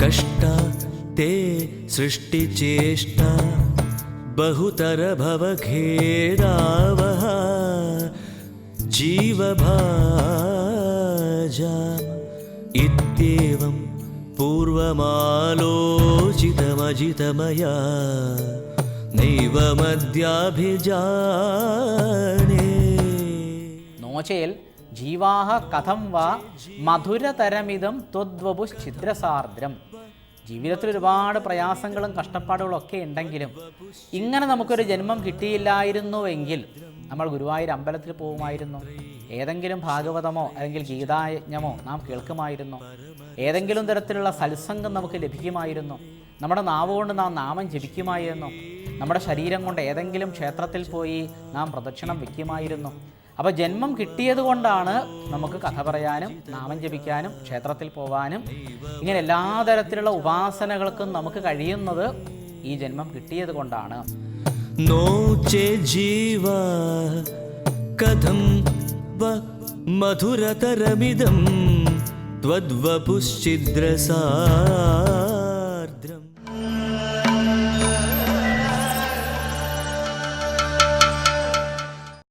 कष्टा ते सृष्टिचेष्टा बहुतर भवखेदावः जीवभाजा इत्येवं पूर्वमालोचितमजितमया नैवमद्याभिजाने നോചേൽ ജീവാഹ കഥം വാ മധുരതരമിതം ത്വദ്വപുശ്ചിദ്രസാർദ്രം ജീവിതത്തിൽ ഒരുപാട് പ്രയാസങ്ങളും കഷ്ടപ്പാടുകളും ഒക്കെ ഉണ്ടെങ്കിലും ഇങ്ങനെ നമുക്കൊരു ജന്മം കിട്ടിയില്ലായിരുന്നുവെങ്കിൽ നമ്മൾ ഗുരുവായൂർ അമ്പലത്തിൽ പോകുമായിരുന്നു. ഏതെങ്കിലും ഭാഗവതമോ അല്ലെങ്കിൽ ഗീതായജ്ഞമോ നാം കേൾക്കുമായിരുന്നു. ഏതെങ്കിലും തരത്തിലുള്ള സത്സംഗം നമുക്ക് ലഭിക്കുമായിരുന്നു. നമ്മുടെ നാവ് കൊണ്ട് നാം നാമം ജപിക്കുമായിരുന്നു. നമ്മുടെ ശരീരം കൊണ്ട് ഏതെങ്കിലും ക്ഷേത്രത്തിൽ പോയി നാം പ്രദക്ഷിണം വയ്ക്കുമായിരുന്നു. അപ്പോൾ ജന്മം കിട്ടിയത് കൊണ്ടാണ് നമുക്ക് കഥ പറയാനും നാമം ജപിക്കാനും ക്ഷേത്രത്തിൽ പോകാനും ഇങ്ങനെ എല്ലാ തരത്തിലുള്ള ഉപാസനകൾക്കും നമുക്ക് കഴിയുന്നത് ഈ ജന്മം കിട്ടിയത് കൊണ്ടാണ് नो चेज्जीवा कथं व मधुरतरमिदं त्वद्वपुश्चिद्रसा